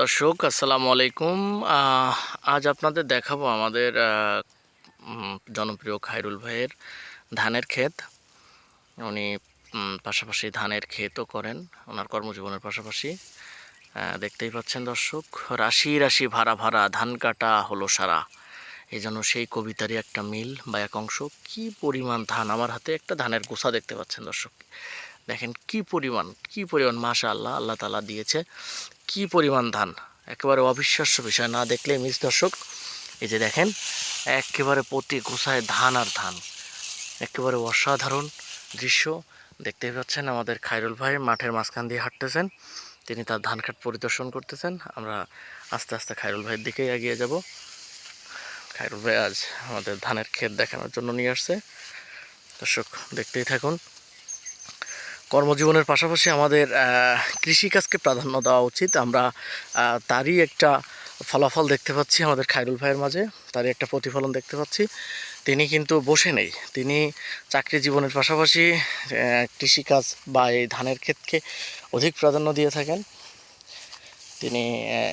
দর্শক, আসসালামু আলাইকুম। আজ আপনাদের দেখাবো আমাদের জনপ্রিয় খায়রুল ভাইয়ের ধানের ক্ষেত। উনি পাশাপাশি ধানের ক্ষেতও করেন, ওনার কর্মজীবনের পাশাপাশি। দেখতেই পাচ্ছেন দর্শক, রাশি রাশি ভাড়া ভাড়া ধান কাটা হলো সারা। এই জন্য সেই কবিতারই একটা মিল বা এক অংশ, কি পরিমাণ ধান? আমার হাতে একটা ধানের গোছা দেখতে পাচ্ছেন দর্শক। দেখেন কি পরিমাণ কি পরিমাণ মাশা আল্লাহ আল্লাহ তালা দিয়েছে। কি পরিমাণ ধান, একেবারে অবিশ্বাস্য বিষয়, না দেখলে মিস দর্শক, এই যে দেখেন, একেবারে প্রতি গোছায় ধান আর ধান, একেবারে অসাধারণ দৃশ্য। দেখতেই পাচ্ছেন আমাদের খায়রুল ভাই মাঠের মাঝখান দিয়ে হাঁটতেছেন, তিনি তার ধান খাট পরিদর্শন করতেছেন। আমরা আস্তে আস্তে খায়রুল ভাইয়ের দিকেই এগিয়ে যাব। খায়রুল ভাই আজ আমাদের ধানের ক্ষেত দেখানোর জন্য নিয়ে আসছে। দর্শক, দেখতেই থাকুন। কর্মজীবনের পাশাপাশি আমাদের কৃষিকাজকে প্রাধান্য দেওয়া উচিত। আমরা তারই একটা ফলাফল দেখতে পাচ্ছি আমাদের খায়রুল ভাইয়ের মাঝে, তারই একটা প্রতিফলন দেখতে পাচ্ছি। তিনি কিন্তু বসে নেই। তিনি চাকরি জীবনের পাশাপাশি কৃষিকাজ বা এই ধানের ক্ষেতকে অধিক প্রাধান্য দিয়ে থাকেন। তিনি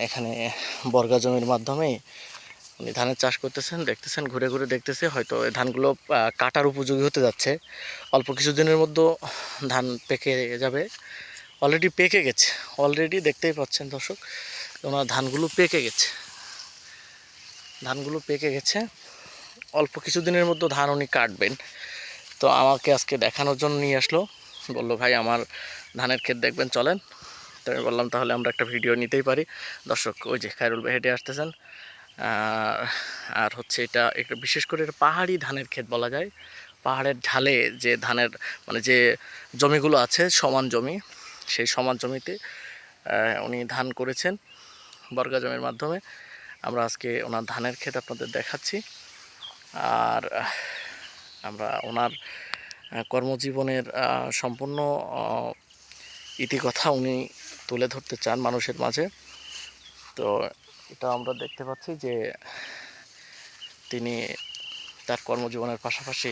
এখানে বর্গা জমির মাধ্যমে উনি ধানের চাষ করতেছেন, দেখতেছেন, ঘুরে ঘুরে দেখতেছে, হয়তো এই ধানগুলো কাটার উপযোগী হতে যাচ্ছে। অল্প কিছুদিনের মধ্যে ধান পেকে যাবে। অলরেডি পেকে গেছে। অলরেডি দেখতেই পাচ্ছেন দর্শক, ওনার ধানগুলো পেকে গেছে। ধানগুলো পেকে গেছে। অল্প কিছুদিনের মধ্যে ধান উনি কাটবেন। তো আমাকে আজকে দেখানোর জন্য নিয়ে আসলো। বলল, ভাই, আমার ধানের ক্ষেত দেখবেন, চলেন। তো আমি বললাম, তাহলে আমরা একটা ভিডিও নিতেই পারি। দর্শক, ওই যে খায়রুল ভাই হেঁটে আসতেছেন। আর হচ্ছে এটা একটা বিশেষ করে এটা পাহাড়ি ধানের ক্ষেত বলা যায়। পাহাড়ের ঢালে যে ধানের মানে যে জমিগুলো আছে সমান জমি, সেই সমান জমিতে উনি ধান করেছেন বর্গা জমির মাধ্যমে। আমরা আজকে ওনার ধানের ক্ষেত আপনাদের দেখাচ্ছি। আর আমরা ওনার কর্মজীবনের সম্পূর্ণ ইতিকথা উনি তুলে ধরতে চান মানুষের মাঝে। তো এটা আমরা দেখতে পাচ্ছি যে তিনি তার কর্মজীবনের পাশাপাশি